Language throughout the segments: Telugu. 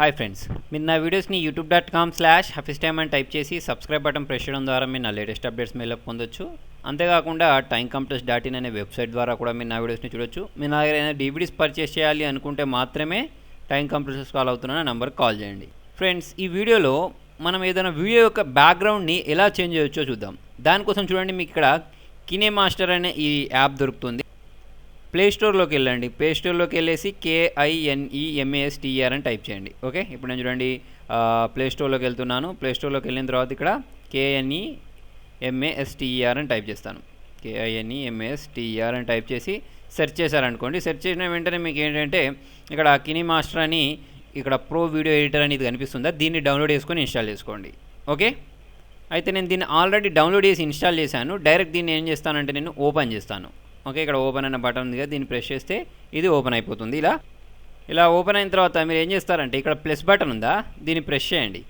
హాయ్ ఫ్రెండ్స్ మీరు నా వీడియోస్ని YouTube dot com slash Hafeez time అని టైప్ చేసి సబ్స్క్రైబ్ బటన్ ప్రెస్ చేయడం ద్వారా మీరు నా లేటెస్ట్ అప్డేట్స్ మీరు పొందొచ్చు. అంతేకాకుండా టైం కంప్యూటర్స్ డాట్ ఇన్ అనే వెబ్సైట్ ద్వారా కూడా మీరు నా వీడియోస్ని చూడొచ్చు. మీరు నా దగ్గర ఏదైనా డివిడీస్ పర్చేస్ చేయాలి అనుకుంటే మాత్రమే టైం కంప్యూటర్స్ కాల్ అవుతున్న నెంబర్కి కాల్ చేయండి. ఫ్రెండ్స్ ఈ వీడియోలో మనం ఏదైనా వీడియో యొక్క బ్యాక్గ్రౌండ్ని ఎలా చేంజ్ చేయొచ్చో చూద్దాం. దానికోసం చూడండి మీకు ఇక్కడ కినే మాస్టర్ అనే ఈ యాప్ దొరుకుతుంది. ప్లే స్టోర్లోకి వెళ్ళండి. ప్లే స్టోర్లోకి వెళ్ళేసి కేఐఎన్ఈఎంఏఎస్టీఆర్ అని టైప్ చేయండి. ఓకే ఇప్పుడు నేను చూడండి ప్లే స్టోర్లోకి వెళ్తున్నాను. ప్లే స్టోర్లోకి వెళ్ళిన తర్వాత ఇక్కడ కేఎన్ఈ ఎంఏఎస్టీఆర్ అని టైప్ చేస్తాను. కేఐఎన్ఈ ఎంఏఎస్టీఆర్ అని టైప్ చేసి సెర్చ్ చేశారనుకోండి. సెర్చ్ చేసిన వెంటనే మీకు ఏంటంటే ఇక్కడ కినీ మాస్టర్ అని ఇక్కడ ప్రో వీడియో ఎడిటర్ అనేది కనిపిస్తుందా? దీన్ని డౌన్లోడ్ చేసుకొని ఇన్స్టాల్ చేసుకోండి. ఓకే అయితే నేను దీన్ని ఆల్రెడీ డౌన్లోడ్ చేసి ఇన్స్టాల్ చేశాను. డైరెక్ట్ దీన్ని ఏం చేస్తానంటే నేను ఓపెన్ చేస్తాను. ఓకే ఇక్కడ ఓపెన్ అన్న బటన్ ఉంది కదా దీన్ని ప్రెస్ చేస్తే ఇది ఓపెన్ అయిపోతుంది. ఇలా ఇలా ఓపెన్ అయిన తర్వాత మీరు ఏం చేస్తారంటే ఇక్కడ ప్లస్ బటన్ ఉందా? దీన్ని ప్రెస్ చేయండి.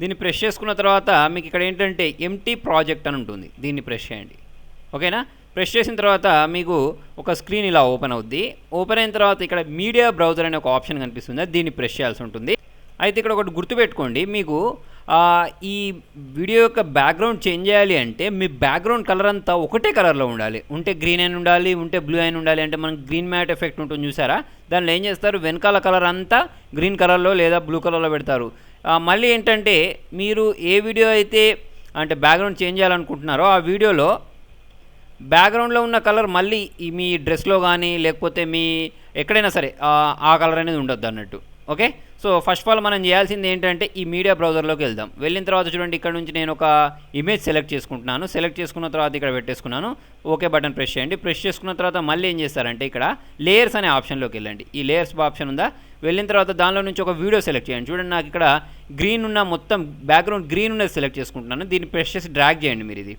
దీన్ని ప్రెస్ చేసుకున్న తర్వాత మీకు ఇక్కడ ఏంటంటే ఎంటీ ప్రాజెక్ట్ అని ఉంటుంది. దీన్ని ప్రెస్ చేయండి. ఓకేనా? ప్రెస్ చేసిన తర్వాత మీకు ఒక స్క్రీన్ ఇలా ఓపెన్ అవుద్ది. ఓపెన్ అయిన తర్వాత ఇక్కడ మీడియా బ్రౌజర్ అనే ఒక ఆప్షన్ కనిపిస్తుంది. దీన్ని ప్రెస్ చేయాల్సి ఉంటుంది. అయితే ఇక్కడ ఒకటి గుర్తుపెట్టుకోండి. మీకు ఈ వీడియో యొక్క బ్యాక్గ్రౌండ్ చేంజ్ చేయాలి అంటే మీ బ్యాక్గ్రౌండ్ కలర్ అంతా ఒకటే కలర్లో ఉండాలి. ఉంటే గ్రీన్ అయిన ఉండాలి ఉంటే బ్లూ అయిన ఉండాలి అంటే మనకి గ్రీన్ మ్యాట్ ఎఫెక్ట్ ఉంటుంది చూసారా? దానిలో ఏం చేస్తారు? వెనకాల కలర్ అంతా గ్రీన్ కలర్లో లేదా బ్లూ కలర్లో పెడతారు. మళ్ళీ ఏంటంటే మీరు ఏ వీడియో అయితే అంటే బ్యాక్గ్రౌండ్ చేంజ్ చేయాలనుకుంటున్నారో ఆ వీడియోలో బ్యాక్గ్రౌండ్లో ఉన్న కలర్ మళ్ళీ మీ డ్రెస్లో కానీ లేకపోతే మీ ఎక్కడైనా సరే ఆ కలర్ అనేది ఉండొద్దు అన్నట్టు okay so first of all మనం చేయాల్సింది ఏంటంటే ఈ మీడియా బ్రౌజర్లోకి వెళ్దాం. వెళ్ళిన తర్వాత చూడండి ఇక్కడ నుంచి నేను ఒక ఇమేజ్ సెలెక్ట్ చేసుకుంటున్నాను. సెలెక్ట్ చేసుకున్న తర్వాత ఇక్కడ పెట్టేసుకున్నాను. ఓకే బటన్ ప్రెస్ చేయండి. ప్రెస్ చేసుకున్న తర్వాత మళ్ళీ ఏం చేస్తారంటే ఇక్కడ లేయర్స్ అనే ఆప్షన్లోకి వెళ్ళండి. ఈ లేయర్స్ ఆప్షన్ ఉందా? వెళ్ళిన తర్వాత దానిలో నుంచి ఒక వీడియో సెలెక్ట్ చేయండి. చూడండి నాకు ఇక్కడ గ్రీన్ ఉన్న మొత్తం బ్యాక్గ్రౌండ్ గ్రీన్ ఉన్నది సెలెక్ట్ చేసుకుంటున్నాను. దీన్ని ప్రెస్ చేసి డ్రాగ్ చేయండి మీరు ఇది.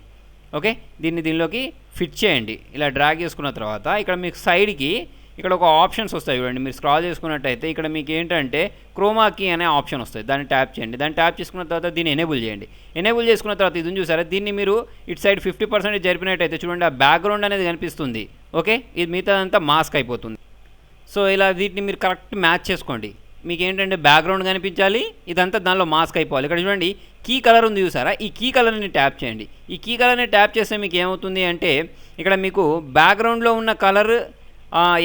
ఓకే దీన్ని దీనిలోకి ఫిట్ చేయండి. ఇలా డ్రాగ్ చేసుకున్న తర్వాత ఇక్కడ మీకు సైడ్కి ఇక్కడ ఒక ఆప్షన్స్ వస్తాయి చూడండి. మీరు స్క్రాల్ చేసుకున్నట్టయితే ఇక్కడ మీకు ఏంటంటే క్రోమాకి అనే ఆప్షన్ వస్తుంది దాన్ని ట్యాప్ చేయండి. దాన్ని ట్యాప్ చేసుకున్న తర్వాత దీన్ని ఎనేబుల్ చేయండి. ఎనేబుల్ చేసుకున్న తర్వాత ఇది చూసారా? దీన్ని మీరు ఇటు సైడ్ ఫిఫ్టీ పర్సెంట్ జరిపినట్టయితే చూడండి ఆ బ్యాక్గ్రౌండ్ అనేది కనిపిస్తుంది. ఓకే? ఇది మిగతాదంతా మాస్క్ అయిపోతుంది. సో ఇలా వీటిని మీరు కరెక్ట్ మ్యాచ్ చేసుకోండి. మీకు ఏంటంటే బ్యాక్గ్రౌండ్ కనిపించాలి ఇదంతా దానిలో మాస్క్ అయిపోవాలి. ఇక్కడ చూడండి కీ కలర్ ఉంది చూసారా? ఈ కీ కలర్ని ట్యాప్ చేయండి. ఈ కీ కలర్ని ట్యాప్ చేస్తే మీకు ఏమవుతుంది అంటే ఇక్కడ మీకు బ్యాక్గ్రౌండ్లో ఉన్న కలర్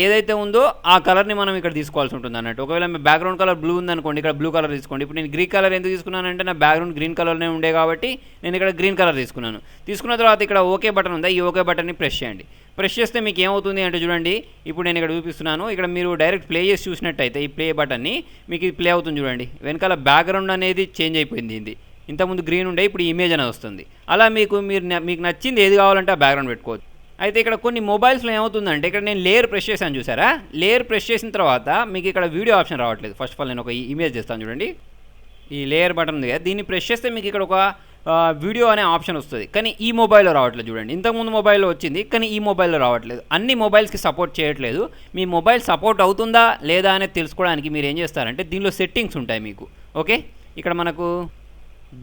ఏదైతే ఉందో ఆ కలర్ని మనం ఇక్కడ తీసుకోవాల్సి ఉంటుంది అన్నట్టు. ఒకవేళ మీ బ్యాక్గ్రౌండ్ కలర్ బ్లూ ఉందనుకోండి ఇక్కడ బ్లూ కలర్ తీసుకోండి. ఇప్పుడు నేను గ్రీన్ కలర్ ఎందుకు తీసుకున్నానంటే నా బ్యాక్గ్రౌండ్ గ్రీన్ కలర్నే ఉండే కాబట్టి నేను ఇక్కడ గ్రీన్ కలర్ తీసుకున్నాను. తీసుకున్న తర్వాత ఇక్కడ ఓకే బటన్ ఉందా? ఈ ఓకే బటన్ని ప్రెస్ చేయండి. ప్రెస్ చేస్తే మీకు ఏమవుతుంది అంటే చూడండి ఇప్పుడు నేను ఇక్కడ చూపిస్తున్నాను. ఇక్కడ మీరు డైరెక్ట్ ప్లే చేసి చూసినట్టయితే ఈ ప్లే బటన్ని మీకు ఇది ప్లే అవుతుంది చూడండి. వెనకాల బ్యాక్గ్రౌండ్ అనేది చేంజ్ అయిపోయింది ఇది. ఇంతకుముందు గ్రీన్ ఉండే ఇప్పుడు ఇమేజ్ అనేది వస్తుంది. అలా మీకు మీరు మీకు నచ్చింది ఏది కావాలంటే ఆ బ్యాక్గ్రౌండ్ పెట్టుకోవచ్చు. అయితే ఇక్కడ కొన్ని మొబైల్స్లో ఏమవుతుందంటే ఇక్కడ నేను లేయర్ ప్రెస్ చేశాను చూసారా? లేయర్ ప్రెస్ చేసిన తర్వాత మీకు ఇక్కడ వీడియో ఆప్షన్ రావట్లేదు. ఫస్ట్ ఆఫ్ ఆల్ నేను ఒక ఇమేజ్ చేస్తాను చూడండి. ఈ లేయర్ బటన్ ఉంది కదా దీన్ని ప్రెస్ చేస్తే మీకు ఇక్కడ ఒక వీడియో అనే ఆప్షన్ వస్తుంది. కానీ ఈ మొబైల్లో రావట్లేదు చూడండి. ఇంతకుముందు మొబైల్లో వచ్చింది కానీ ఈ మొబైల్లో రావట్లేదు. అన్ని మొబైల్స్కి సపోర్ట్ చేయట్లేదు. మీ మొబైల్ సపోర్ట్ అవుతుందా లేదా అనేది తెలుసుకోవడానికి మీరు ఏం చేస్తారంటే దీనిలో సెట్టింగ్స్ ఉంటాయి మీకు. ఓకే ఇక్కడ మనకు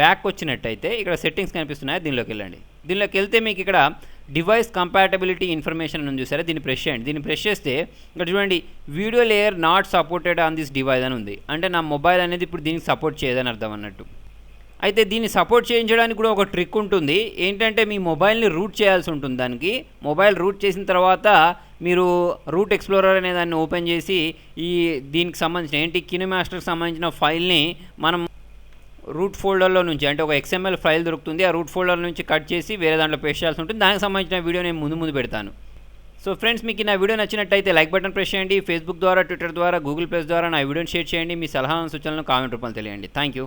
బ్యాక్ వచ్చినట్టయితే ఇక్కడ సెట్టింగ్స్ కనిపిస్తున్నాయి. దీనిలోకి వెళ్ళండి. దీనిలోకి వెళ్తే మీకు ఇక్కడ డివైస్ కంపాటబిలిటీ ఇన్ఫర్మేషన్ అని చూసారా? దీన్ని ప్రెస్ చేయండి దీన్ని ప్రెస్ చేస్తే ఇక్కడ చూడండి video layer not supported on this device అని ఉంది. అంటే నా మొబైల్ అనేది ఇప్పుడు దీనికి సపోర్ట్ చేయదని అర్థం అన్నట్టు. అయితే దీన్ని సపోర్ట్ చేయించడానికి కూడా ఒక ట్రిక్ ఉంటుంది. ఏంటంటే మీ మొబైల్ని రూట్ చేయాల్సి ఉంటుంది దానికి. మొబైల్ రూట్ చేసిన తర్వాత మీరు రూట్ ఎక్స్ప్లోరర్ అనే దాన్ని ఓపెన్ చేసి ఈ దీనికి సంబంధించిన ఏంటి? కినోమాస్టర్కి సంబంధించిన ఫైల్ని మనం రూట్ ఫోల్డర్లో నుంచి అంటే ఒక ఎక్స్ఎంఎల్ ఫైల్ దొరుకుతుంది ఆ రూట్ ఫోల్డర్ నుంచి కట్ చేసి వేరే దాంట్లో పేస్ట్ చేయాల్సి ఉంటుంది. దానికి సంబంధించిన వీడియో నేను ముందు ముందు పెడతాను. సో ఫ్రెండ్స్ మీకు నా వీడియో నచ్చినట్టయితే లైక్ బటన్ ప్రెస్ చేయండి. ఫేస్బుక్ ద్వారా ట్విట్టర్ ద్వారా గూగుల్ ప్లస్ ద్వారా నా వీడియోని షేర్ చేయండి. మీ సలహా సూచనలను కామెంట్ రూపంలో తెలియండి థ్యాంక్ యూ